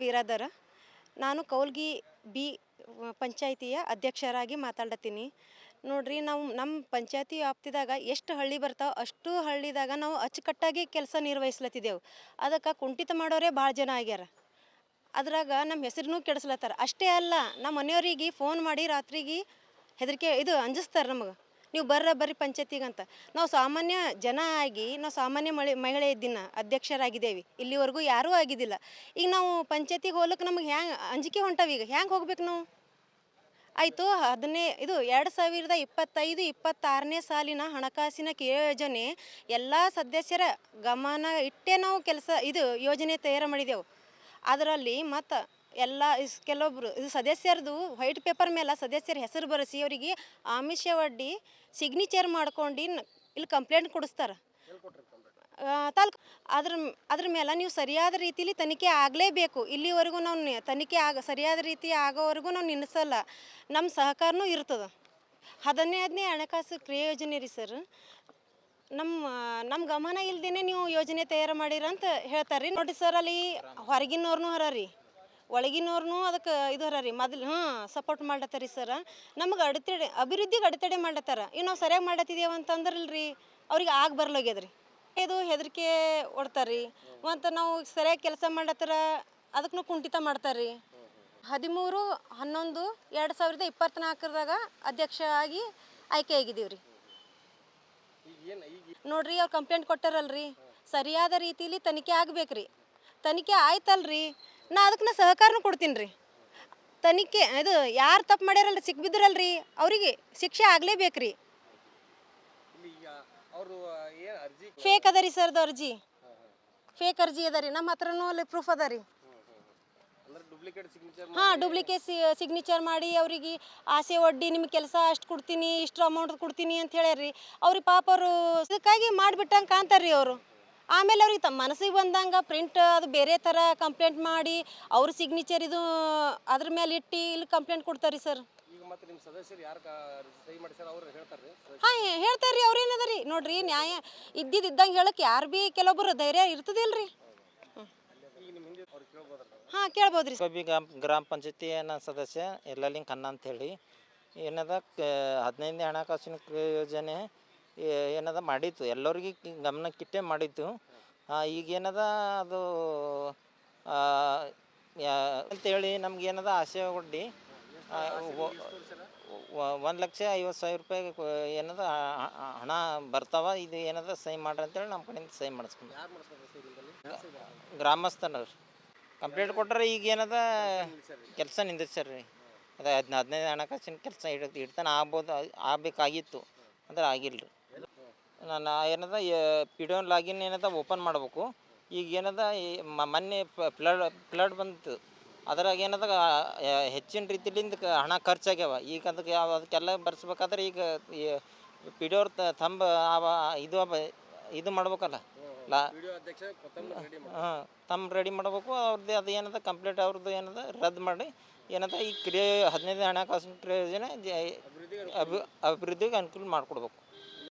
ಬೀರಾದರ ನಾನು ಕೌಲ್ಗಿ ಬಿ ಪಂಚಾಯಿತಿಯ ಅಧ್ಯಕ್ಷರಾಗಿ ಮಾತಾಡತ್ತೀನಿ ನೋಡ್ರಿ ನಾವು ನಮ್ಮ ಪಂಚಾಯತಿ ವ್ಯಾಪ್ತಿದಾಗ ಎಷ್ಟು ಹಳ್ಳಿ ಬರ್ತಾವೆ ಅಷ್ಟು ಹಳ್ಳಿದಾಗ ನಾವು ಅಚ್ಚುಕಟ್ಟಾಗಿ ಕೆಲಸ ನಿರ್ವಹಿಸ್ಲತ್ತಿದ್ದೆವು. ಅದಕ್ಕೆ ಕುಂಠಿತ ಮಾಡೋರೇ ಭಾಳ ಜನ ಆಗ್ಯಾರ. ಅದ್ರಾಗ ನಮ್ಮ ಹೆಸರನ್ನೂ ಕೆಡಿಸ್ಲತ್ತಾರ. ಅಷ್ಟೇ ಅಲ್ಲ, ನಮ್ಮ ಮನೆಯವ್ರಿಗೆ ಫೋನ್ ಮಾಡಿ ರಾತ್ರಿಗೆ ಹೆದರಿಕೆ ಇದು ಅಂಜಿಸ್ತಾರೆ ನಮಗೆ. ನೀವು ಬರ್ರ ಬರ್ರಿ ಪಂಚಾಯತಿಗೆ ಅಂತ ನಾವು ಸಾಮಾನ್ಯ ಜನ ಆಗಿ, ನಾವು ಸಾಮಾನ್ಯ ಮಳೆ, ಮಹಿಳೆ ಇದ್ದಿನ ಅಧ್ಯಕ್ಷರಾಗಿದ್ದೇವೆ. ಇಲ್ಲಿವರೆಗೂ ಯಾರೂ ಆಗಿದ್ದಿಲ್ಲ. ಈಗ ನಾವು ಪಂಚಾಯತಿಗೆ ಹೋಗ್ಲಿಕ್ಕೆ ನಮಗೆ ಹ್ಯಾಂಗೆ ಅಂಜಿಕೆ ಹೊಂಟಾವ ಈಗ. ಹ್ಯಾಂಗೆ ಹೋಗ್ಬೇಕು ನಾವು? ಆಯಿತು ಅದನ್ನೇ ಇದು ಎರಡು ಸಾವಿರದ ಇಪ್ಪತ್ತೈದು, ಇಪ್ಪತ್ತಾರನೇ ಸಾಲಿನ ಹಣಕಾಸಿನ ಯೋಜನೆ ಎಲ್ಲ ಸದಸ್ಯರ ಗಮನ ಇಟ್ಟೇ ನಾವು ಕೆಲಸ, ಇದು ಯೋಜನೆ ತಯಾರು ಮಾಡಿದೆವು. ಅದರಲ್ಲಿ ಮತ್ತು ಎಲ್ಲ ಇಸ್ ಕೆಲವೊಬ್ರು, ಇದು ಸದಸ್ಯರದು ವೈಟ್ ಪೇಪರ್ ಮೇಲೆ ಸದಸ್ಯರ ಹೆಸರು ಬರೆಸಿ ಅವರಿಗೆ ಆಮಿಷ ಒಡ್ಡಿ ಸಿಗ್ನೇಚರ್ ಮಾಡ್ಕೊಂಡು ಇಲ್ಲಿ ಕಂಪ್ಲೇಂಟ್ ಕೊಡಿಸ್ತಾರೆ. ತಾಲೂಕು ಅದ್ರ ಅದ್ರ ಮೇಲೆ ನೀವು ಸರಿಯಾದ ರೀತಿಲಿ ತನಿಖೆ ಆಗಲೇಬೇಕು. ಇಲ್ಲಿವರೆಗೂ ನಾವು ತನಿಖೆ ಆಗ, ಸರಿಯಾದ ರೀತಿ ಆಗೋವರೆಗೂ ನಾವು ನಿಲ್ಲಿಸಲ್ಲ ನಮ್ಮ ಸಹಕಾರನೂ ಇರ್ತದೆ. ಹದಿನೈದನೇ ಹಣಕಾಸು ಕ್ರಿಯೆ ಯೋಜನೆ ರೀ ಸರ್. ನಮ್ಮ ನಮ್ಮ ಗಮನ ಇಲ್ದೇನೆ ನೀವು ಯೋಜನೆ ತಯಾರು ಮಾಡಿರಂತ ಹೇಳ್ತಾರೆ ರೀ ನೋಡಿ ಸರ್ ಅಲ್ಲಿ ಹೊರಗಿನವ್ರನ್ನೂ ಹರ ರೀ ಒಳಗಿನವ್ರನ್ನೂ ಅದಕ್ಕೆ ಇದು ಹರ ರೀ, ಮೊದಲು ಹಾಂ ಸಪೋರ್ಟ್ ಮಾಡ್ಲತ್ತಾರ ರೀ ಸರ ನಮ್ಗೆ ಅಡೆತಡೆ, ಅಭಿವೃದ್ಧಿಗೆ ಅಡೆತಡೆ ಮಾಡತ್ತಾರ ಈಗ ನಾವು ಸರಿಯಾಗಿ ಮಾಡತ್ತಿದ್ದೇವೆ ಅಂತಂದ್ರಲ್ರಿ, ಅವ್ರಿಗೆ ಆಗ ಬರ್ಲೋಗ್ಯದ ರೀ. ಇದು ಹೆದರಿಕೆ ಒಡ್ತಾರೆ ರೀ. ಮತ್ತು ನಾವು ಸರಿಯಾಗಿ ಕೆಲಸ ಮಾಡತ್ತಾರ ಅದಕ್ಕೂ ಕುಂಠಿತ ಮಾಡ್ತಾರೆ ರೀ. ಹದಿಮೂರು, ಹನ್ನೊಂದು, ಎರಡು ಸಾವಿರದ ಇಪ್ಪತ್ತ್ನಾಲ್ಕರದಾಗ ಅಧ್ಯಕ್ಷ ಆಗಿ ಆಯ್ಕೆ ಆಗಿದ್ದೀವಿ ರೀ. ನೋಡ್ರಿ ಅವ್ರು ಕಂಪ್ಲೇಂಟ್ ಕೊಟ್ಟಾರಲ್ರಿ. ಸರಿಯಾದ ರೀತಿಲಿ ತನಿಖೆ ಆಗ್ಬೇಕ್ರಿ. ತನಿಖೆ ಆಯ್ತಲ್ರಿ. ನಾ ಅದಕ್ಕೆ ನಾ ಸಹಕಾರನೂ ಕೊಡ್ತೀನಿ ರೀ. ತನಿಖೆ, ಇದು ಯಾರು ತಪ್ಪು ಮಾಡ್ಯಾರಲ್ರಿ ರೀ ಅವರಿಗೆ ಶಿಕ್ಷೆ ಆಗಲೇಬೇಕ್ರಿ. ರೀ ಫೇಕ್ ಅದ ರೀ ಸರ್ದು ಅರ್ಜಿ. ಫೇಕ್ ಅರ್ಜಿ ಅದ ರೀ, ನಮ್ಮ ಹತ್ರನೂ ಅಲ್ಲಿ ಪ್ರೂಫ್ ಅದ ರೀ. ಹಾಂ ಡೂಪ್ಲಿಕೇಟ್ ಸಿಗ್ನೇಚರ್ ಮಾಡಿ ಅವರಿಗೆ ಆಸೆ ಒಡ್ಡಿ ನಿಮ್ಗೆ ಕೆಲಸ ಅಷ್ಟು ಕೊಡ್ತೀನಿ, ಇಷ್ಟು ಅಮೌಂಟ್ ಕೊಡ್ತೀನಿ ಅಂತ ಹೇಳ್ಯಾರ್ರಿ. ಅವ್ರಿಗೆ ಪಾಪ ಅವರು ಇದಕ್ಕಾಗಿ ಮಾಡಿಬಿಟ್ಟಂಗೆ ಕಾಣ್ತಾರೆ ರೀ ಅವರು. ಆಮೇಲೆ ಅವ್ರಿಗೆ ತಮ್ಮ ಮನಸ್ಸಿಗೆ ಬಂದಂಗೆ ಪ್ರಿಂಟ್ ಅದು ಬೇರೆ ಥರ ಕಂಪ್ಲೇಂಟ್ ಮಾಡಿ ಅವ್ರ ಸಿಗ್ನೇಚರ್ ಇದು ಅದ್ರ ಮೇಲೆ ಇಟ್ಟು ಇಲ್ಲಿ ಕಂಪ್ಲೇಂಟ್ ಕೊಡ್ತಾರೆ ರೀ ಸರ್ ಈಗ ಮತ್ತೆ ನಿಮ್ಮ ಸದಸ್ಯರು ಯಾರು ಕಾ ಸಹಿ ಮಾಡಿಸ್ಯಾರ ಅವ್ರು ಹೇಳ್ತಾರೆ ರೀ ಹಾಂ ಹೇಳ್ತಾರೆ ರೀ ಅವ್ರೇನದ ರೀ ನೋಡ್ರಿ ನ್ಯಾಯ ಇದ್ದಿದ್ದಂಗೆ ಇದ್ದಂಗೆ ಹೇಳಕ್ಕೆ ಯಾರು ಭೀ ಕೆಲವೊಬ್ಬರು ಧೈರ್ಯ ಇರ್ತದಿಲ್ಲ ರೀ ಈಗ ನಿಮ್ಮ ಹಿಂದೆ ಅವ್ರು ಕೇಳ್ಬೋದಲ್ಲ ಹಾಂ ಕೇಳ್ಬೋದು ರೀ ಗ್ರಾಮ ಗ್ರಾಮ ಪಂಚಾಯತಿ ಏನ ಸದಸ್ಯ ಎಲ್ಲಲಿಂಗ್ ಅಂತ ಹೇಳಿ ಏನದ ಕ ಹದಿನೈದನೇ ಹಣಕಾಸಿನ ಯೋಜನೆ ಏನದ ಮಾಡಿತ್ತು. ಎಲ್ಲರಿಗೆ ಗಮನಕ್ಕಿಟ್ಟೆ ಮಾಡಿತ್ತು. ಈಗ ಏನದ ಅದು ಅಂತೇಳಿ ಏನದ ಆಸೆ ಒಡ್ಡಿ ಒಂದು ಲಕ್ಷ ಐವತ್ತು ಸಾವಿರ ರೂಪಾಯಿ ಏನದ ಹಣ ಬರ್ತಾವ. ಇದು ಏನದ ಸಹಿ ಮಾಡ್ರಿ ಅಂತೇಳಿ ನಮ್ಮ ಕಡೆಯಿಂದ ಸಹಿ ಮಾಡಿಸ್ಕೊಂಡು ಗ್ರಾಮಸ್ಥನವ್ರು. ಕಂಪ್ಲೇಂಟ್ ಕೊಟ್ಟರೆ ಈಗ ಏನದ, ಕೆಲಸ ನಿಂದಿಸ್ಯಾರ ರೀ ಅದೇ ಹದಿನ ಹದಿನೈದು ಹಣಕಾಸಿನ ಕೆಲಸ ಇಡ ಇಡ್ತಾನೆ ಆಗ್ಬೋದು, ಆಗಬೇಕಾಗಿತ್ತು. ಅಂದ್ರೆ ಆಗಿಲ್ಲ ರೀ ನಾನು ಏನದ ಪಿ ಡಿ ಒನ್ ಲಾಗಿನ್ ಏನದ ಓಪನ್ ಮಾಡ್ಬೇಕು. ಈಗ ಏನದ, ಈ ಮೊನ್ನೆ ಫ್ಲಡ್ ಫ್ಲಡ್ ಬಂತು. ಅದ್ರಾಗ ಏನದ ಹೆಚ್ಚಿನ ರೀತಿಲಿಂದ ಹಣ ಖರ್ಚಾಗ್ಯಾವ. ಈಗ ಅದಕ್ಕೆ ಯಾವ ಅದಕ್ಕೆಲ್ಲ ಬರ್ಸ್ಬೇಕಾದ್ರೆ ಈಗ ಪಿ ಡಿ ಅವ್ರ ತಂಬ ಅವ, ಇದು ಇದು ಮಾಡ್ಬೇಕಲ್ಲ. ಲಾ, ಹಾಂ ತಮ್ಮ ರೆಡಿ ಮಾಡ್ಬೇಕು. ಅವ್ರದ್ದು ಅದು ಏನದ, ಕಂಪ್ಲೀಟ್ ಅವ್ರದ್ದು ಏನದ, ರದ್ದು ಮಾಡಿ, ಏನದ, ಈ ಕ್ರಿಯೆ, ಹದಿನೈದು ಹಣಕಾಸಿನ ಕ್ರಿಯೆ ಯೋಜನೆ ಜ- ಅಭಿವೃದ್ಧಿಗೆ ಅಭಿ ಅಭಿವೃದ್ಧಿಗೆ ಅನುಕೂಲ ಮಾಡಿಕೊಡ್ಬೇಕು.